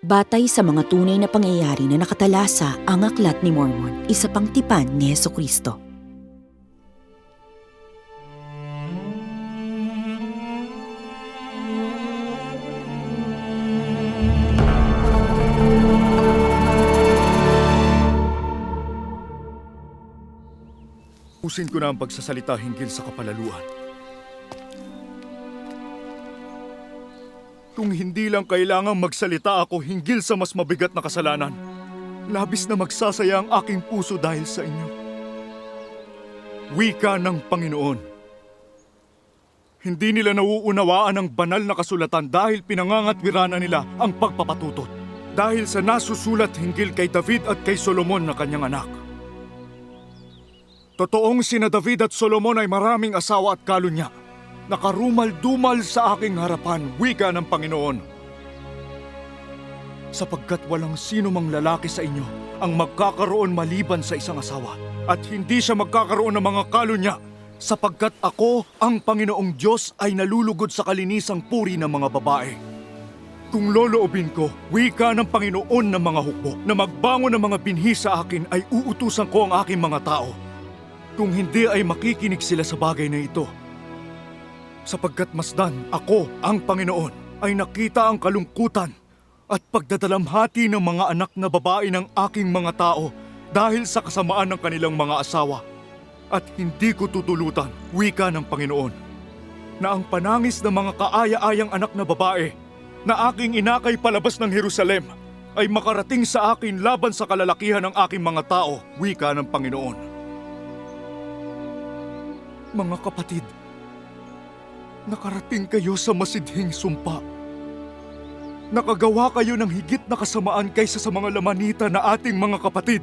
Batay sa mga tunay na pangyayari na nakatalasa ang Aklat ni Mormon, isa pang tipan ni Heso Kristo. Pusin ko na ang pagsasalita hinggil sa kapalaluan. Kung hindi lang kailangang magsalita ako hinggil sa mas mabigat na kasalanan, labis na magsasaya ang aking puso dahil sa inyo. Wika ng Panginoon. Hindi nila nauunawaan ang banal na kasulatan dahil pinangangatwirana nila ang pagpapatutot. Dahil sa nasusulat hinggil kay David at kay Solomon na kanyang anak. Totoong sina David at Solomon ay maraming asawa at kalunya. Nakarumal-dumal sa aking harapan, wika ng Panginoon. Sapagkat walang sino mang lalaki sa inyo ang magkakaroon maliban sa isang asawa. At hindi siya magkakaroon ng mga kalunya sapagkat ako, ang Panginoong Diyos, ay nalulugod sa kalinisang puri ng mga babae. Kung loloobin ko, wika ng Panginoon ng mga hukbo na magbangon ng mga binhi sa akin ay uutusan ko ang aking mga tao kung hindi ay makikinig sila sa bagay na ito. Sapagkat masdan ako, ang Panginoon, ay nakita ang kalungkutan at pagdadalamhati ng mga anak na babae ng aking mga tao dahil sa kasamaan ng kanilang mga asawa. At hindi ko tutulutan, wika ng Panginoon, na ang panangis ng mga kaaya-ayang anak na babae na aking inakay palabas ng Jerusalem ay makarating sa akin laban sa kalalakihan ng aking mga tao, wika ng Panginoon. Mga kapatid, nakarating kayo sa masidhing sumpa. Nakagawa kayo ng higit na kasamaan kaysa sa mga lamanita na ating mga kapatid,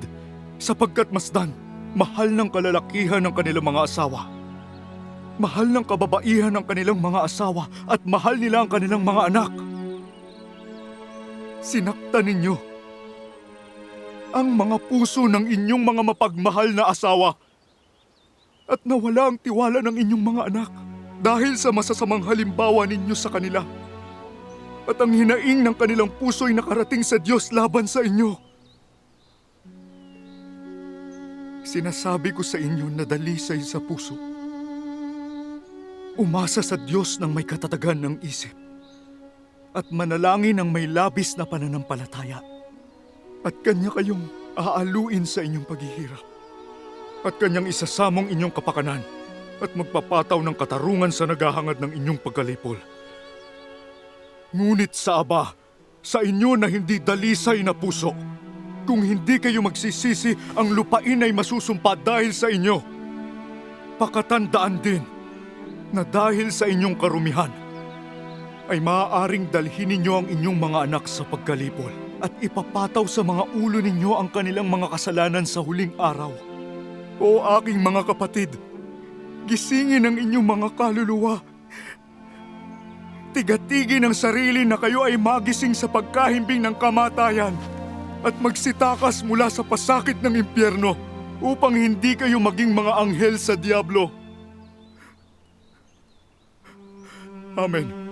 sapagkat masdan, mahal ng kalalakihan ng kanilang mga asawa. Mahal ng kababaihan ng kanilang mga asawa at mahal nila ang kanilang mga anak. Sinaktan ninyo ang mga puso ng inyong mga mapagmahal na asawa at nawala ang tiwala ng inyong mga anak dahil sa masasamang halimbawa ninyo sa kanila. At ang hinaing ng kanilang puso ay nakarating sa Diyos laban sa inyo. Sinasabi ko sa inyo na dalisay sa puso. Umasa sa Diyos ng may katatagan ng isip at manalangin ng may labis na pananampalataya at Kanya kayong aaluin sa inyong paghihirap at kanyang isasamong inyong kapakanan at magpapataw ng katarungan sa naghahangad ng inyong pagkalipol. Ngunit sa Aba, sa inyo na hindi dalisay na puso, kung hindi kayo magsisisi, ang lupain ay masusumpa dahil sa inyo. Pakatandaan din na dahil sa inyong karumihan, ay maaaring dalhin ninyo ang inyong mga anak sa pagkalipol at ipapataw sa mga ulo ninyo ang kanilang mga kasalanan sa huling araw. O aking mga kapatid, gisingin ang inyong mga kaluluwa. Tigatigin ang sarili na kayo ay magising sa pagkahimbing ng kamatayan at magsitakas mula sa pasakit ng impyerno upang hindi kayo maging mga anghel sa diablo. Amen. Amen.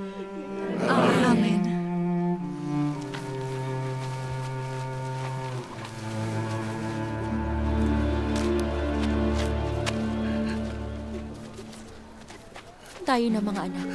Tayo na mga anak.